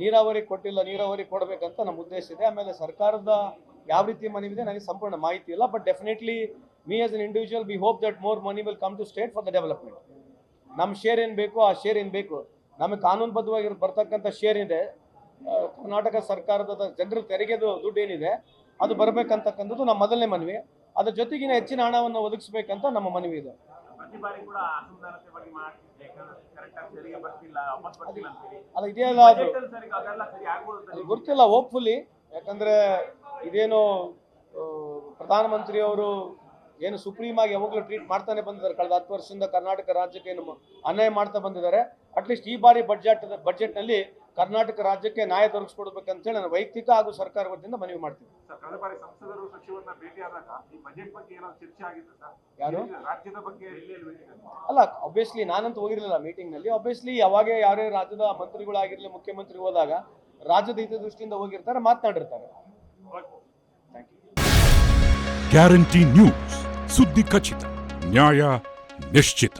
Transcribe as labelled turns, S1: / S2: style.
S1: ನೀರಾವರಿ ಕೊಟ್ಟಿಲ್ಲ, ನೀರಾವರಿ ಕೊಡಬೇಕಂತ ನಮ್ಮ ಉದ್ದೇಶ ಇದೆ. ಆಮೇಲೆ ಸರ್ಕಾರದ ಯಾವ ರೀತಿ ಮನವಿ ಇದೆ ನನಗೆ ಸಂಪೂರ್ಣ ಮಾಹಿತಿ ಇಲ್ಲ but definitely me as an individual we hope that more money will come to state for the development ನಮ್ಮ ಶೇರ್ ಏನು ಬೇಕು, ಆ ಶೇರ್ ಏನು ಬೇಕು. ನಮಗೆ ಕಾನೂನುಬದ್ಧವಾಗಿ ಬರ್ತಕ್ಕಂಥ ಶೇರ್ ಇದೆ. ಕರ್ನಾಟಕ ಸರ್ಕಾರದ ಜನರ ತೆರಿಗೆದು ದುಡ್ಡು ಏನಿದೆ, ಅದು ಬರಬೇಕಂತಕ್ಕಂಥದ್ದು ನಮ್ಮ ಮೊದಲನೇ ಮನವಿ. ಅದ್ರ ಜೊತೆಗಿನ ಹೆಚ್ಚಿನ ಹಣವನ್ನು ಒದಗಿಸ್ಬೇಕಂತ ನಮ್ಮ ಮನವಿ ಇದೆ.
S2: ಬಾರಿ ಕೂಡ ಅಸಮಾಧಾನತೆ ಬಗ್ಗೆ ಮಾಡ್ತಿದ್ದೆ. ಕರೆಕ್ಟ್ ಆಗಿ ಸರಿಗೆ ಬರ್ತಿಲ್ಲ ವಾಪಸ್ ಬರ್ತಿಲ್ಲ ಅಂತೇಳಿ.
S1: ಅಲ್ಲ ಇದೆಯಲ್ಲ ಅದು
S2: Budget ಅಲ್ಲಿ ಸರಿ ಅದೆಲ್ಲ ಸರಿ ಆಗ್ಬೋದು ಅಂತ
S1: ಅದು ಗೊತ್ತಿಲ್ಲ ಹೋಪ್ಫುಲಿ ಯಾಕಂದ್ರೆ ಇದೇನು ಆ, ಪ್ರಧಾನಮಂತ್ರಿಯವರು ಏನು ಸುಪ್ರೀಂ ಆಗಿ ಯಾವಾಗಲೂ ಟ್ರೀಟ್ ಮಾಡ್ತಾನೆ ಬಂದಿದ್ದಾರೆ. ಕಳೆದ ಹತ್ತು ವರ್ಷದಿಂದ ಕರ್ನಾಟಕ ರಾಜ್ಯಕ್ಕೆ ಏನು ಅನ್ಯಾಯ ಮಾಡ್ತಾ ಬಂದಿದ್ದಾರೆ. ಅಟ್ಲೀಸ್ಟ್ ಈ ಬಾರಿ ಬಜೆಟ್ ಬಡ್ಜೆಟ್ನಲ್ಲಿ ಕರ್ನಾಟಕ ರಾಜ್ಯಕ್ಕೆ ನ್ಯಾಯ ದೊರಕಿಸ್ಕೊಡ್ಬೇಕಂತೇಳಿ ನಾನು ವೈಯಕ್ತಿಕ ಹಾಗೂ ಸರ್ಕಾರ ವತಿಯಿಂದ ಮನವಿ ಮಾಡ್ತೀನಿ.
S2: ಸರ್ ಕಳೆದ ಬಾರಿ ಸಂಸದರು ಸಚಿವರನ್ನ ಭೇಟಿಯಾದಾಗ ಈ ಬಜೆಟ್ ಬಗ್ಗೆ ಏನಾದ್ರು ಚರ್ಚೆ ಆಗಿತ್ತು
S1: ಯಾರು?
S2: ರಾಜ್ಯದ ಬಗ್ಗೆ
S1: ಅಲ್ಲ? ಅಬ್ವಿಯಸ್ಲಿ ನಾನಂತೂ ಹೋಗಿರಲಿಲ್ಲ ಮೀಟಿಂಗ್ನಲ್ಲಿ ಅಬ್ವಿಯಸ್ಲಿ ಯಾವಾಗ ಯಾರೇ ರಾಜ್ಯದ ಮಂತ್ರಿಗಳಾಗಿರಲಿ ಮುಖ್ಯಮಂತ್ರಿ ಹೋದಾಗ ರಾಜ್ಯದ ಹಿತದೃಷ್ಟಿಯಿಂದ ಹೋಗಿರ್ತಾರೆ ಮಾತನಾಡಿರ್ತಾರೆ. ಥ್ಯಾಂಕ್ ಯು
S3: ಗ್ಯಾರಂಟಿ ನ್ಯೂಸ್ ಸುದ್ದಿ ಖಚಿತ ನ್ಯಾಯ ನಿಶ್ಚಿತ